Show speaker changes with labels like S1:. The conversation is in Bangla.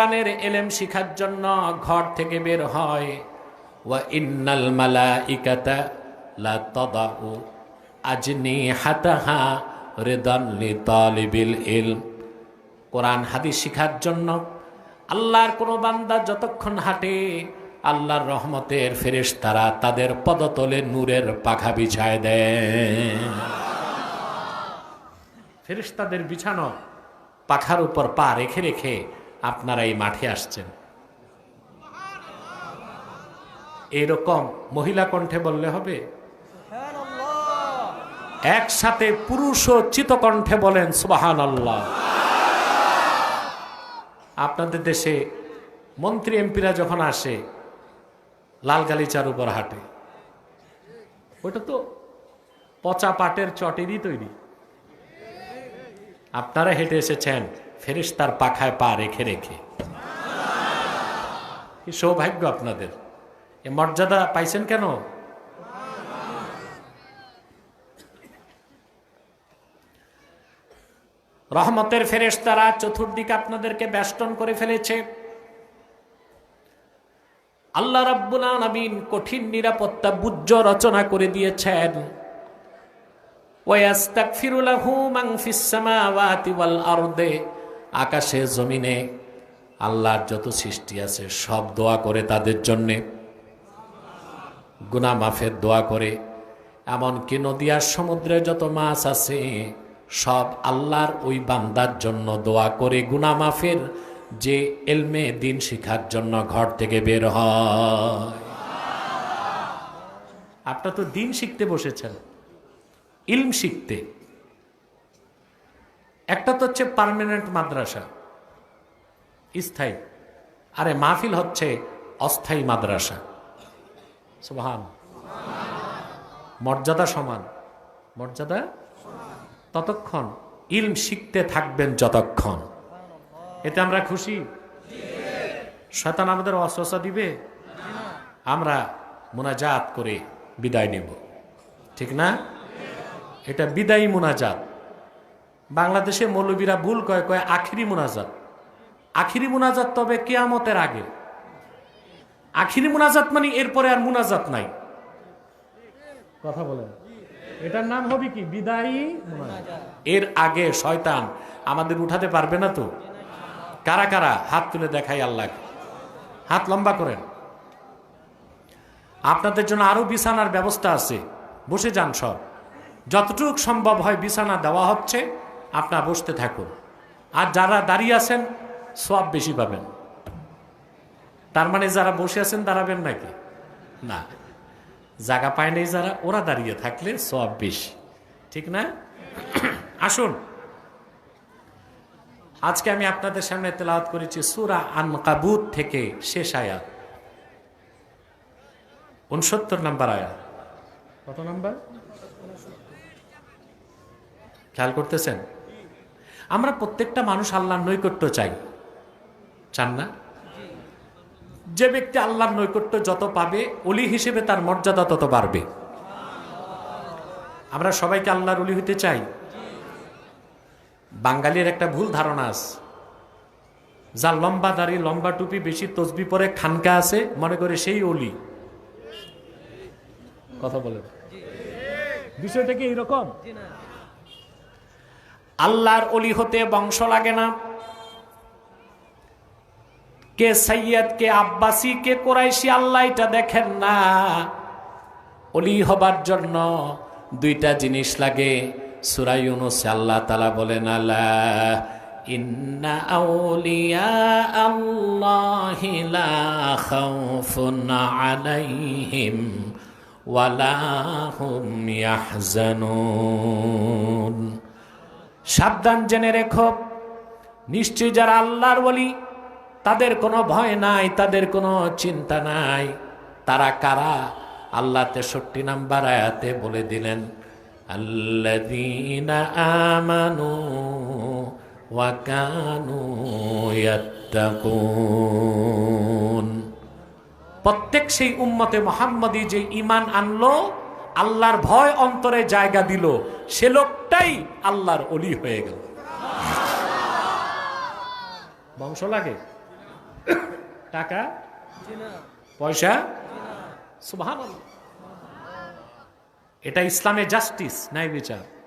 S1: কোরআনের এলেম শিখার জন্য ঘর থেকে বের হয়। ওয়া ইন্নাল মালাইকাতা লা তাদাউ আজনিহাতাহা রিদান লিতালিবিল ইলম। কোরআন হাদিস শিখার জন্য আল্লাহর কোনো বান্দা যতক্ষণ হাঁটে, আল্লাহর রহমতের ফেরেশতারা তাদের পদতলে নূরের পাখা বিছায় দেয়। ফেরেশতাদের বিছানো পাখার উপর পা রেখে রেখে আপনারা এই মাঠে আসছেন। এরকম মহিলা কণ্ঠে বললে হবে। একসাথে পুরুষ ও চিতকণ্ঠে বলেন সুবাহান আল্লাহ আপনাদের দেশে মন্ত্রী, এমপিরা যখন আসে, লাল গালিচার উপর হাঁটে। ওটা তো পচা পাটের চটেরই তৈরি। আপনারা হেঁটে এসেছেন। ফেরিস্তার পাখায় পা রেখে রেখে। কি সৌভাগ্য আপনাদের। এ মর্যাদা পাইছেন কেন? রহমতের ফেরেশতারা চতুর্দিকে আপনাদেরকে বেষ্টন করে ফেলেছে। আল্লাহ রাব্বুল আলামিন কঠিন নিরাপত্তা বুজ্জ রচনা করে দিয়েছেন। ওয়াস্তাগফিরু লাহু মান ফিস সামাওয়াতি ওয়াল আরদে। আকাশে, জমিনে আল্লাহর যত সৃষ্টি আছে, সব দোয়া করে তাদের জন্যে। গুনা মাফের দোয়া করে। এমনকি নদী আর সমুদ্রে যত মাছ আছে, সব আল্লাহর ওই বান্দার জন্য দোয়া করে গুনা মাফের যে এলমে দিন শিখার জন্য ঘর থেকে বের হয়। আপনার তো দিন শিখতে বসেছেন, ইলম শিখতে। একটা তো হচ্ছে পার্মানেন্ট মাদ্রাসা। স্থায়ী। আরে মাহফিল হচ্ছে অস্থায়ী মাদ্রাসা। সুবহান। মর্যাদা সমান। মর্যাদা? ততক্ষণ ইলম শিখতে থাকবেন যতক্ষণ। এতে আমরা খুশি? শয়তান আমাদের অস্বসা দিবে? আমরা মোনাজাত করে বিদায় নেব। ঠিক না? এটা বিদায়ী মোনাজাত। বাংলাদেশে মৌলবীরা ভুল কয় কয়, আখিরি মোনাজাত। আখিরি মোনাজাত তবে কেয়ামতের আগে। আখিরি মোনাজাত মানে এরপরে আর মোনাজাত নাই। কথা বলেন। এটার নাম হবে কি? বিদায়ী। এর আগে শয়তান আমাদের উঠাতে পারবে না তো? কারা কারা? হাত তুলে দেখাই আল্লাহকে। হাত লম্বা করেন। আপনাদের জন্য আরও বিছানার ব্যবস্থা আছে। বসে যান সব। যতটুক সম্ভব হয় বিছানা দেওয়া হচ্ছে। আপনার বসতে থাকুন। আর যারা দাঁড়িয়ে আছেন সব বেশি পাবেন। তার মানে যারা বসে আছেন, দাঁড়াবেন নাকি? না। জায়গা পায় নাই যারা, ওরা দাঁড়িয়ে থাকলে সব বেশি। ঠিক না? আসুন। আজকে আমি আপনাদের সামনে তেলাওয়াত করেছি সুরা আন কাবুত থেকে শেষ আয়াত উনসত্তর নাম্বার আয়াত কত নাম্বার? খেয়াল করতেছেন? আমরা প্রত্যেকটা মানুষ আল্লাহর নৈকট্য চাই। চান না? যে ব্যক্তি আল্লাহর নৈকট্য যত পাবে অলি হিসেবে তার মর্যাদা তত বাড়বে। আমরা সবাইকে আল্লাহর অলি হইতে চাই। বাঙালির একটা ভুল ধারণা আছে। যার লম্বা দাড়ি, লম্বা টুপি, বেশি তসবি পরে খানকা আছে, মনে করে সেই অলি কথা বলেন। বিষয়টা কি এইরকম? আল্লাহর অলি হতে বংশ লাগে না। কে সৈয়দ কে আব্বাসি, কে কোরাইশি, আল্লাহ এটা দেখেন না। অলি হবার জন্য দুইটা জিনিস লাগে। সুরাই ইউনুসে আল্লাহ তালা বলেন আল্লাহ ইন্না ওয়ালা সাবধান জেনে রেখো। নিশ্চয়ই যারা আল্লাহর বলি তাদের কোনো ভয় নাই, তাদের কোনো চিন্তা নাই। তারা কারা? আল্লাহ তেষট্টি নাম্বার আয়াতে বলে দিলেন আমানু প্রত্যেক সেই উম্মতে মোহাম্মদী যে ইমান আনলো আল্লাহর ভয় অন্তরে জায়গা দিল। সে লোকটাই আল্লাহর অলি হয়ে গেল। বংশ লাগে? টাকা? পয়সা? এটা ইসলামে জাস্টিস, ন্যায় বিচার।